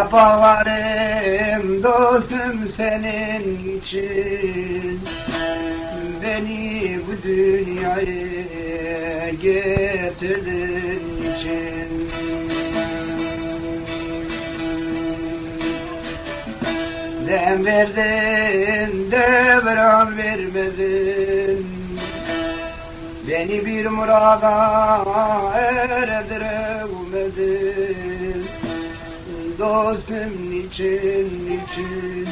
Hep ağlarım dostum senin için. Beni bu dünyaya getirdin için. Dem verdin devran vermedin. Beni bir murada erdiremedin Dostum niçin niçin?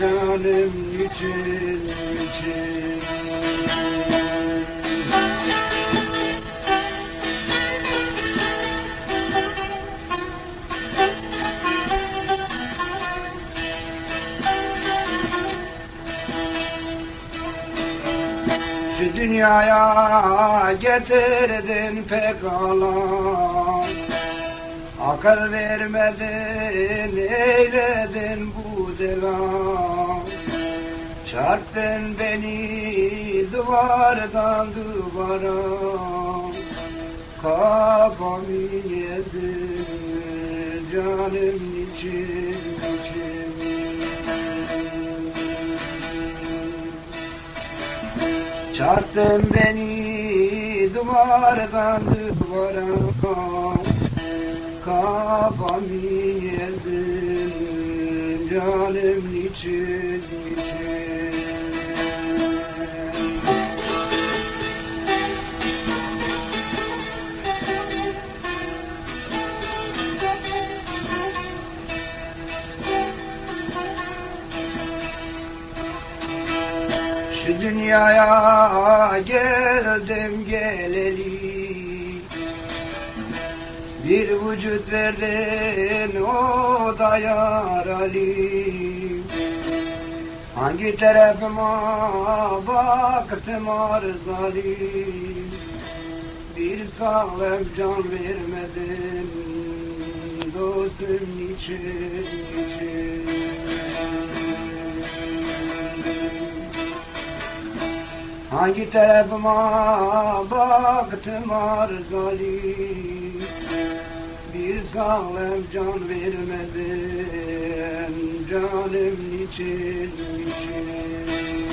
Canım niçin niçin? Şu dünyaya getirdin pekala Akıl vermedin, eyledin bu dela Çarptın beni duvardan duvara. Kafamı yedin canım için için. Çarptın beni duvardan duvara Yedin canım niçin niçin? Şu dünyaya geldim geleli Bir vücut verdin o da yaralı Hangi tarafıma baktım arzalı Bir sağlam can vermedin dostum niçin niçin Hangi tarafıma baktım arzalı Bir sağlam can vermedin Canım niçin niçin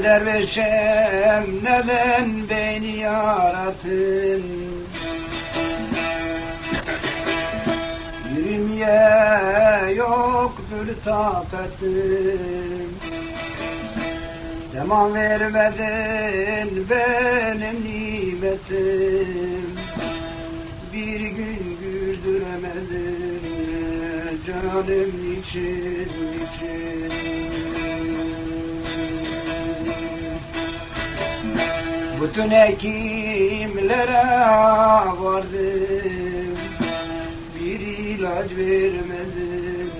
Kul dervişim neden beni yarattın Yürümeye yoktur takatım Zaman vermedin benim nimetim. Bir gün güldüremedin canım için için Bütün hekimlere vardım Bir ilaç vermedim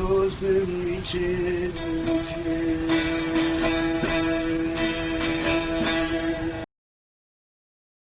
Dostum için, için.